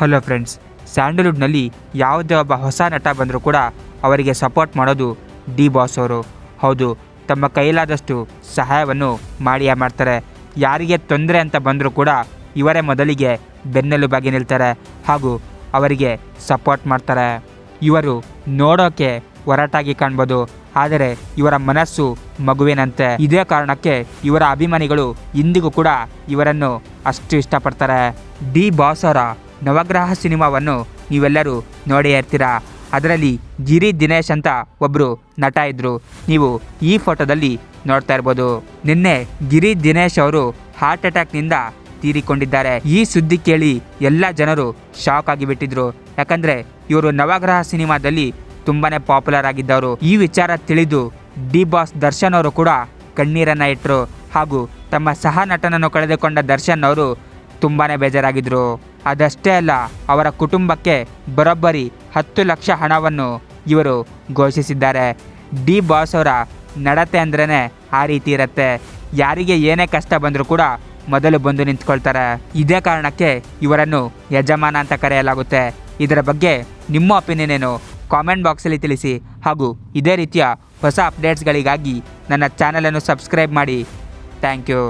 Hello friends, ಸ್ಯಾಂಡಲ್ವುಡ್ನಲ್ಲಿ ಯಾವುದೇ ಒಬ್ಬ ಹೊಸ ನಟ ಬಂದರೂ ಕೂಡ ಅವರಿಗೆ ಸಪೋರ್ಟ್ ಮಾಡೋದು ಡಿ ಬಾಸ್ ಅವರು. ಹೌದು, ತಮ್ಮ ಕೈಲಾದಷ್ಟು ಸಹಾಯವನ್ನು ಮಾಡಿಯೇ ಮಾಡ್ತಾರೆ. ಯಾರಿಗೆ ತೊಂದರೆ ಅಂತ ಬಂದರೂ ಕೂಡ ಇವರೇ ಮೊದಲಿಗೆ ಬೆನ್ನೆಲುಬಾಗಿ ನಿಲ್ತಾರೆ ಹಾಗೂ ಅವರಿಗೆ ಸಪೋರ್ಟ್ ಮಾಡ್ತಾರೆ. ಇವರು ನೋಡೋಕೆ ಒರಟಾಗಿ ಕಾಣ್ಬೋದು, ಆದರೆ ಇವರ ಮನಸ್ಸು ಮಗುವಿನಂತೆ. ಇದೇ ಕಾರಣಕ್ಕೆ ಇವರ ಅಭಿಮಾನಿಗಳು ಇಂದಿಗೂ ಕೂಡ ಇವರನ್ನು ಅಷ್ಟು ಇಷ್ಟಪಡ್ತಾರೆ. ಡಿ ಬಾಸ್ ಅವರ ನವಗ್ರಹ ಸಿನಿಮಾವನ್ನು ನೀವೆಲ್ಲರೂ ನೋಡೇ ಇರ್ತೀರಾ? ಅದರಲ್ಲಿ ಗಿರಿ ದಿನೇಶ್ ಅಂತ ಒಬ್ಬರು ನಟ ಇದ್ರು. ನೀವು ಈ ಫೋಟೋದಲ್ಲಿ ನೋಡ್ತಾ ಇರ್ಬೋದು. ನಿನ್ನೆ ಗಿರಿ ದಿನೇಶ್ ಅವರು ಹಾರ್ಟ್ ಅಟ್ಯಾಕ್ನಿಂದ ತೀರಿಕೊಂಡಿದ್ದಾರೆ. ಈ ಸುದ್ದಿ ಕೇಳಿ ಎಲ್ಲ ಜನರು ಶಾಕ್ ಆಗಿಬಿಟ್ಟಿದ್ರು. ಯಾಕಂದರೆ ಇವರು ನವಗ್ರಹ ಸಿನಿಮಾದಲ್ಲಿ ತುಂಬಾ ಪಾಪ್ಯುಲರ್ ಆಗಿದ್ದವರು. ಈ ವಿಚಾರ ತಿಳಿದು ಡಿ ಬಾಸ್ ದರ್ಶನ್ ಅವರು ಕೂಡ ಕಣ್ಣೀರನ್ನು ಇಟ್ಟರು ಹಾಗೂ ತಮ್ಮ ಸಹ ನಟನನ್ನು ಕಳೆದುಕೊಂಡ ದರ್ಶನ್ ಅವರು ತುಂಬಾ ಬೇಜಾರಾಗಿದ್ರು. ಅದಷ್ಟೇ ಅಲ್ಲ, ಅವರ ಕುಟುಂಬಕ್ಕೆ ಬರೋಬ್ಬರಿ ಹತ್ತು ಲಕ್ಷ ಹಣವನ್ನು ಇವರು ಘೋಷಿಸಿದ್ದಾರೆ. ಡಿ ಬಾಸ್ ಅವರ ನಡತೆ ಅಂದ್ರೇ ಆ ರೀತಿ ಇರುತ್ತೆ. ಯಾರಿಗೆ ಏನೇ ಕಷ್ಟ ಬಂದರೂ ಕೂಡ ಮೊದಲು ಬಂದು ನಿಂತ್ಕೊಳ್ತಾರೆ. ಇದೇ ಕಾರಣಕ್ಕೆ ಇವರನ್ನು ಯಜಮಾನ ಅಂತ ಕರೆಯಲಾಗುತ್ತೆ. ಇದರ ಬಗ್ಗೆ ನಿಮ್ಮ ಒಪಿನಿಯನ್ ಏನು? ಕಾಮೆಂಟ್ ಬಾಕ್ಸಲ್ಲಿ ತಿಳಿಸಿ. ಹಾಗೂ ಇದೇ ರೀತಿಯ ಹೊಸ ಅಪ್ಡೇಟ್ಸ್ಗಳಿಗಾಗಿ ನನ್ನ ಚಾನಲನ್ನು ಸಬ್ಸ್ಕ್ರೈಬ್ ಮಾಡಿ. Thank you.